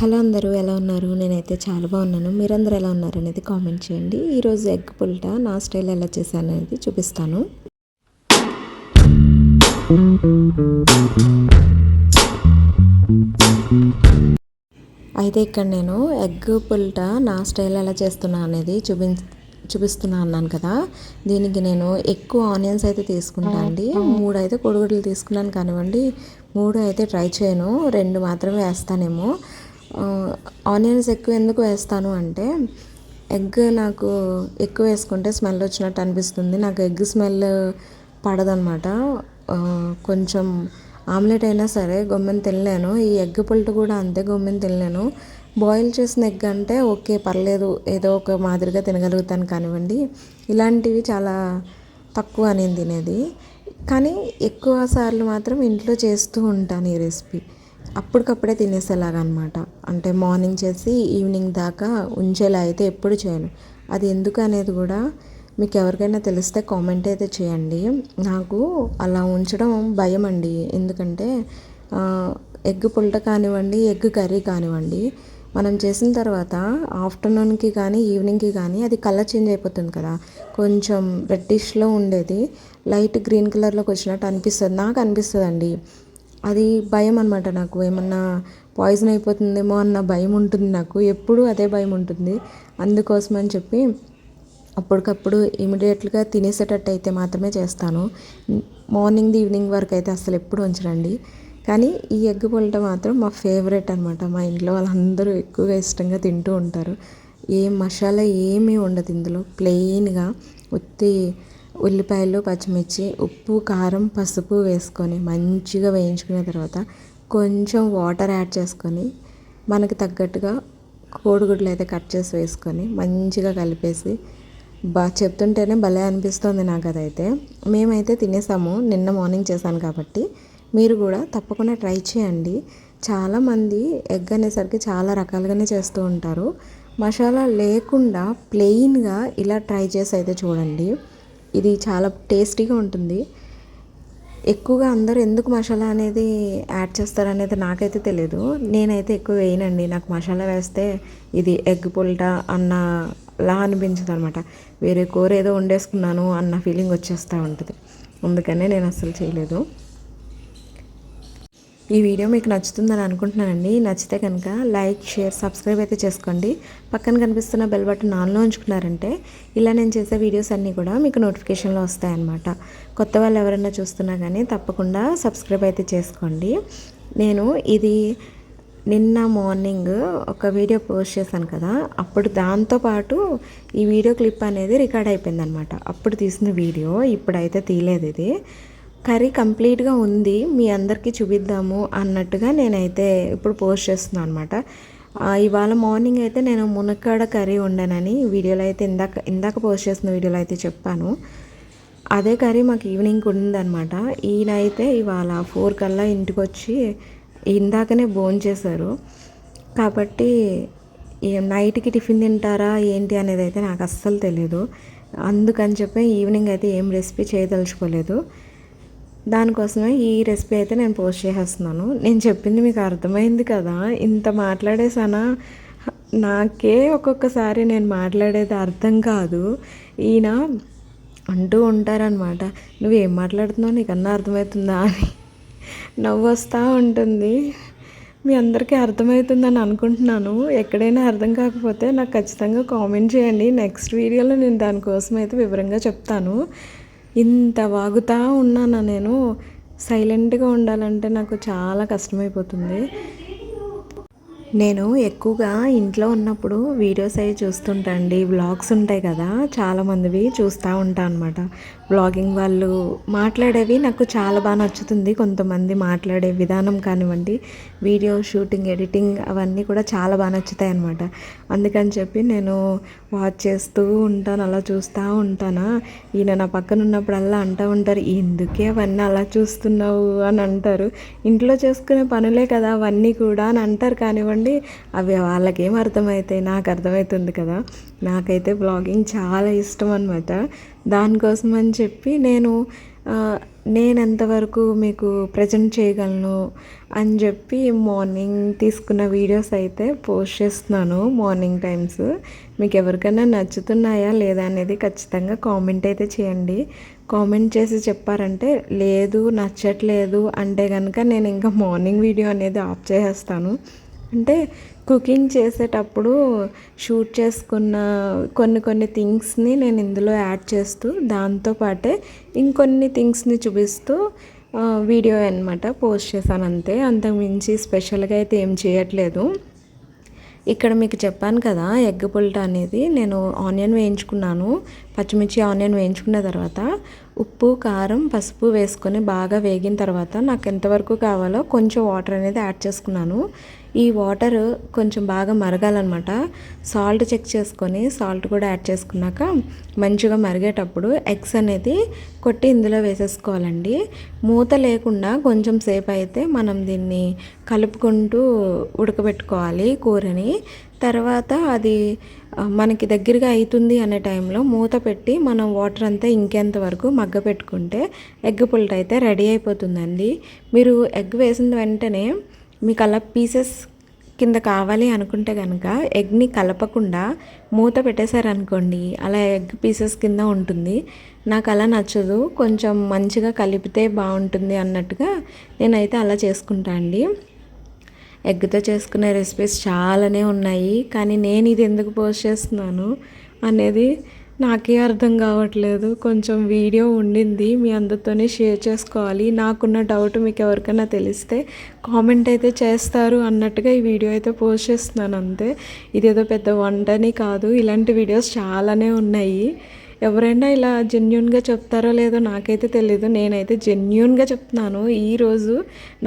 Hello అందరూ ఎలా ఉన్నారు? నేనైతే చాలా బాగున్నాను. మీరందరూ ఎలా ఉన్నారు అనేది కామెంట్ చేయండి. ఈరోజు ఎగ్ పుల్టా నా స్టైల్ ఎలా చేశాను అనేది చూపిస్తాను. అయితే ఇక్కడ నేను ఎగ్ పుల్టా నా స్టైల్ ఎలా చేస్తున్నా అనేది చూపి చూపిస్తున్నా అన్నాను కదా. దీనికి నేను ఎక్కువ ఆనియన్స్ అయితే తీసుకుంటా అండి. మూడు అయితే కొడుగుడ్లు తీసుకున్నాను కానివ్వండి. మూడు అయితే ట్రై చేయను. రెండు మాత్రమే వేస్తానేమో. ఆనియన్స్ ఎక్కువ ఎందుకు వేస్తాను అంటే ఎగ్ నాకు ఎక్కువ వేసుకుంటే స్మెల్ వచ్చినట్టు అనిపిస్తుంది. నాకు ఎగ్ స్మెల్ పడదనమాట. కొంచెం ఆమ్లెట్ అయినా సరే గొమ్మెని తినలేను. ఈ ఎగ్ పుల్ట కూడా అంతే గొమ్మెని తినలేను. బాయిల్ చేసిన ఎగ్ అంటే ఓకే పర్లేదు ఏదో ఒక మాదిరిగా తినగలుగుతాను కానివ్వండి. ఇలాంటివి చాలా తక్కువ నేను తినేది. కానీ ఎక్కువ సార్లు మాత్రం ఇంట్లో చేస్తూ ఉంటాను ఈ రెసిపీ. అప్పటికప్పుడే తినేసేలాగా అనమాట అంటే మార్నింగ్ చేసి ఈవినింగ్ దాకా ఉంచేలా అయితే ఎప్పుడు చేయను. అది ఎందుకు అనేది కూడా మీకు ఎవరికైనా తెలిస్తే కామెంట్ అయితే చేయండి. నాకు అలా ఉంచడం భయం అండి ఎందుకంటే ఎగ్ పుల్ట కానివ్వండి ఎగ్ కర్రీ కానివ్వండి మనం చేసిన తర్వాత ఆఫ్టర్నూన్కి కానీ ఈవినింగ్కి కానీ అది కలర్ చేంజ్ అయిపోతుంది కదా. కొంచెం రెడ్డిష్లో ఉండేది. లైట్ గ్రీన్ కలర్లోకి వచ్చినట్టు అనిపిస్తుంది. నాకు అనిపిస్తుంది అండి అది భయం అనమాట నాకు. ఏమన్నా పాయిజన్ అయిపోతుందేమో అన్న భయం ఉంటుంది నాకు. ఎప్పుడూ అదే భయం ఉంటుంది. అందుకోసం అని చెప్పి అప్పటికప్పుడు ఇమీడియట్గా తినేసేటట్టు అయితే మాత్రమే చేస్తాను. మార్నింగ్ ఈవినింగ్ వరకు అయితే అసలు ఎప్పుడు ఉంచరండి. కానీ ఈ ఎగ్ పొలట మాత్రం మా ఫేవరెట్ అనమాట మా ఇంట్లో వాళ్ళందరూ ఎక్కువగా ఇష్టంగా తింటూ ఉంటారు. ఏ మసాలా ఏమీ ఉండదు ఇందులో. ప్లెయిన్గా ఉత్తి ఉల్లిపాయలు పచ్చిమిర్చి ఉప్పు కారం పసుపు వేసుకొని మంచిగా వేయించుకున్న తర్వాత కొంచెం వాటర్ యాడ్ చేసుకొని మనకు తగ్గట్టుగా కోడిగుడ్లు అయితే కట్ చేసి వేసుకొని మంచిగా కలిపేసి బా చెప్తుంటేనే భలే అనిపిస్తుంది నాకు అదైతే. మేమైతే తినేసాము నిన్న మార్నింగ్ చేశాను కాబట్టి. మీరు కూడా తప్పకుండా ట్రై చేయండి. చాలామంది ఎగ్ అనేసరికి చాలా రకాలుగానే చేస్తూ ఉంటారు. మసాలా లేకుండా ప్లెయిన్గా ఇలా ట్రై చేసి అయితే చూడండి. ఇది చాలా టేస్టీగా ఉంటుంది. ఎక్కువగా అందరూ ఎందుకు మసాలా అనేది యాడ్ చేస్తారనేది నాకైతే తెలియదు నేనైతే ఎక్కువ వేయనండి. నాకు మసాలా వేస్తే ఇది ఎగ్ పుల్టా అన్న లా అనిపించదు అనమాట వేరే కూర ఏదో వండేసుకున్నాను అన్న ఫీలింగ్ వచ్చేస్తూ ఉంటుంది. అందుకనే నేను అస్సలు చేయలేదు. ఈ వీడియో మీకు నచ్చుతుందని అనుకుంటున్నానండి. నచ్చితే కనుక లైక్ షేర్ సబ్స్క్రైబ్ అయితే చేసుకోండి. పక్కన కనిపిస్తున్న బెల్ బటన్ ఆన్లో ఉంచుకున్నారంటే ఇలా నేను చేసే వీడియోస్ అన్నీ కూడా మీకు నోటిఫికేషన్లో వస్తాయన్నమాట. కొత్త వాళ్ళు ఎవరైనా చూస్తున్నా కానీ తప్పకుండా సబ్స్క్రైబ్ అయితే చేసుకోండి. నేను ఇది నిన్న మార్నింగ్ ఒక వీడియో పోస్ట్ చేశాను కదా అప్పుడు దాంతోపాటు ఈ వీడియో క్లిప్ అనేది రికార్డ్ అయిపోయింది అనమాట అప్పుడు తీసిన వీడియో ఇప్పుడైతే తీయలేదు ఇది. కర్రీ కంప్లీట్గా ఉంది మీ అందరికీ చూపిద్దాము అన్నట్టుగా నేనైతే ఇప్పుడు పోస్ట్ చేస్తున్నాను అనమాట ఇవాళ మార్నింగ్ అయితే నేను మునక్కాడ కర్రీ వండానని వీడియోలో అయితే ఇందాక ఇందాక పోస్ట్ చేసిన వీడియోలో అయితే చెప్పాను. అదే కర్రీ మాకు ఈవినింగ్ ఉందనమాట ఈయన అయితే ఇవాళ ఫోర్ కల్లా ఇంటికి వచ్చి ఇందాకనే భోజనం చేశారు. కాబట్టి నైట్కి టిఫిన్ తింటారా ఏంటి అనేది అయితే నాకు అస్సలు తెలియదు అందుకని చెప్పి ఈవినింగ్ అయితే ఏం రెసిపీ చేయదలుచుకోలేదు. దానికోసమే ఈ రెసిపీ అయితే నేను పోస్ట్ చేసేస్తున్నాను. నేను చెప్పింది మీకు అర్థమైంది కదా. ఇంత మాట్లాడేసానా నాకే ఒక్కొక్కసారి నేను మాట్లాడేది అర్థం కాదు. ఈయన అంటూ ఉంటారనమాట నువ్వు ఏం మాట్లాడుతున్నావు? నీకన్నా అర్థమవుతుందా? అని. నవ్వు వస్తూ ఉంటుంది. మీ అందరికీ అర్థమవుతుందని అనుకుంటున్నాను. ఎక్కడైనా అర్థం కాకపోతే నాకు ఖచ్చితంగా కామెంట్ చేయండి. నెక్స్ట్ వీడియోలో నేను దానికోసం అయితే వివరంగా చెప్తాను. ఇంత వాగుతా ఉన్నాను నేను? సైలెంట్గా ఉండాలంటే నాకు చాలా కష్టమైపోతుంది. నేను ఎక్కువగా ఇంట్లో ఉన్నప్పుడు వీడియోస్ అవి చూస్తుంటా అండి. బ్లాగ్స్ ఉంటాయి కదా చాలామందివి చూస్తూ ఉంటాను అనమాట బ్లాగింగ్ వాళ్ళు మాట్లాడేవి నాకు చాలా బాగా నచ్చుతుంది. కొంతమంది మాట్లాడే విధానం కానివ్వండి వీడియో షూటింగ్ ఎడిటింగ్ అవన్నీ కూడా చాలా బాగా నచ్చుతాయి అనమాట అందుకని చెప్పి నేను వాచ్ చేస్తూ ఉంటాను అలా చూస్తూ ఉంటానా. ఈయన నా పక్కన ఉన్నప్పుడల్లా అంటూ ఉంటారు ఎందుకే అవన్నీ అలా చూస్తున్నావు? అని అంటారు. ఇంట్లో చేసుకునే పనులే కదా అవన్నీ కూడా అని అంటారు కానివ్వండి. అవి వాళ్ళకేం అర్థమవుతాయి నాకు అర్థమవుతుంది కదా. నాకైతే బ్లాగింగ్ చాలా ఇష్టం అనమాట దానికోసం అని చెప్పి నేను నేను ఎంతవరకు మీకు ప్రజెంట్ చేయగలను అని చెప్పి మార్నింగ్ తీసుకున్న వీడియోస్ అయితే పోస్ట్ చేస్తున్నాను మార్నింగ్ టైమ్స్. మీకు ఎవరికైనా నచ్చుతున్నాయా లేదా అనేది ఖచ్చితంగా కామెంట్ అయితే చేయండి. కామెంట్ చేసి చెప్పారంటే లేదు నచ్చట్లేదు అంటే కనుక నేను ఇంకా మార్నింగ్ వీడియో అనేది ఆఫ్ చేసేస్తాను. అంటే కుకింగ్ చేసేటప్పుడు షూట్ చేసుకున్న కొన్ని కొన్ని థింగ్స్ని నేను ఇందులో యాడ్ చేస్తూ దాంతోపాటే ఇంకొన్ని థింగ్స్ని చూపిస్తూ వీడియో అనమాట పోస్ట్ చేశాను అంతే. అంతకుమించి స్పెషల్గా అయితే ఏం చేయట్లేదు. ఇక్కడ మీకు చెప్పాను కదా ఎగ్ పుల్టా అనేది నేను ఆనియన్ వేయించుకున్నాను. పచ్చిమిర్చి ఆనియన్ వేయించుకున్న తర్వాత ఉప్పు కారం పసుపు వేసుకొని బాగా వేగిన తర్వాత నాకు ఎంతవరకు కావాలో కొంచెం వాటర్ అనేది యాడ్ చేసుకున్నాను. ఈ వాటర్ కొంచెం బాగా మరగాలన్నమాట. సాల్ట్ చెక్ చేసుకొని సాల్ట్ కూడా యాడ్ చేసుకున్నాక మంచిగా మరిగేటప్పుడు ఎగ్స్ అనేది కొట్టి ఇందులో వేసేసుకోవాలండి. మూత లేకుండా కొంచెం సేపు అయితే మనం దీన్ని కలుపుకుంటూ ఉడకబెట్టుకోవాలి కూరని. తర్వాత అది మనకి దగ్గరగా అవుతుంది అనే టైంలో మూత పెట్టి మనం వాటర్ అంతా ఇంకెంత వరకు మగ్గ పెట్టుకుంటే ఎగ్ పుల్ట్ అయితే రెడీ అయిపోతుందండి. మీరు ఎగ్ వేసిన వెంటనే మీకు అలా పీసెస్ కింద కావాలి అనుకుంటే కనుక ఎగ్ని కలపకుండా మూత పెట్టేశారనుకోండి అలా ఎగ్ పీసెస్ కింద ఉంటుంది. నాకు అలా నచ్చదు కొంచెం మంచిగా కలిపితే బాగుంటుంది అన్నట్టుగా నేనైతే అలా చేసుకుంటా అండి. ఎగ్తో చేసుకునే రెసిపీస్ చాలానే ఉన్నాయి కానీ నేను ఇది ఎందుకు పోస్ట్ చేస్తున్నాను అనేది నాకే అర్థం కావట్లేదు. కొంచెం వీడియో ఉండింది మీ అందరితోనే షేర్ చేసుకోవాలి. నాకున్న డౌట్ మీకు ఎవరికైనా తెలిస్తే కామెంట్ అయితే చేస్తారు అన్నట్టుగా ఈ వీడియో అయితే పోస్ట్ చేస్తున్నాను అంతే. ఇదేదో పెద్ద వంటని కాదు ఇలాంటి వీడియోస్ చాలానే ఉన్నాయి. ఎవరైనా ఇలా జెన్యున్గా చెప్తారో లేదో నాకైతే తెలియదు నేనైతే జెన్యున్గా చెప్తున్నాను. ఈరోజు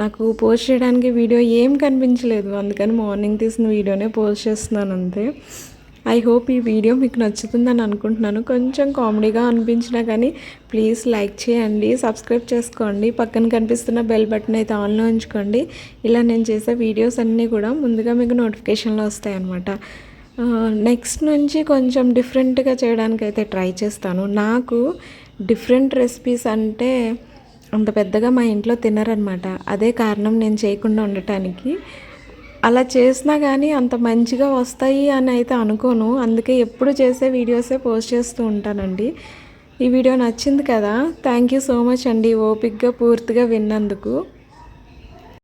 నాకు పోస్ట్ చేయడానికి వీడియో ఏం కనిపించలేదు. అందుకని మార్నింగ్ తీసిన వీడియోనే పోస్ట్ చేస్తున్నాను అంతే. ఐ హోప్ ఈ వీడియో మీకు నచ్చుతుందని అనుకుంటున్నాను. కొంచెం కామెడీగా అనిపించినా కానీ ప్లీజ్ లైక్ చేయండి సబ్స్క్రైబ్ చేసుకోండి. పక్కన కనిపిస్తున్న బెల్ బటన్ అయితే ఆన్లో ఉంచుకోండి. ఇలా నేను చేసే వీడియోస్ అన్నీ కూడా ముందుగా మీకు నోటిఫికేషన్లో వస్తాయన్నమాట. నెక్స్ట్ నుంచి కొంచెం డిఫరెంట్గా చేయడానికి అయితే ట్రై చేస్తాను. నాకు డిఫరెంట్ రెసిపీస్ అంటే అంత పెద్దగా మా ఇంట్లో తినరనమాట అదే కారణం నేను చేయకుండా ఉండటానికి. అలా చేసినా కానీ అంత మంచిగా వస్తాయి అని అయితే అనుకోను. అందుకే ఎప్పుడు చేసే వీడియోసే పోస్ట్ చేస్తూ ఉంటానండి. ఈ వీడియో నచ్చింది కదా? థ్యాంక్ యూ సో మచ్ అండి ఓపిక్గా పూర్తిగా విన్నందుకు.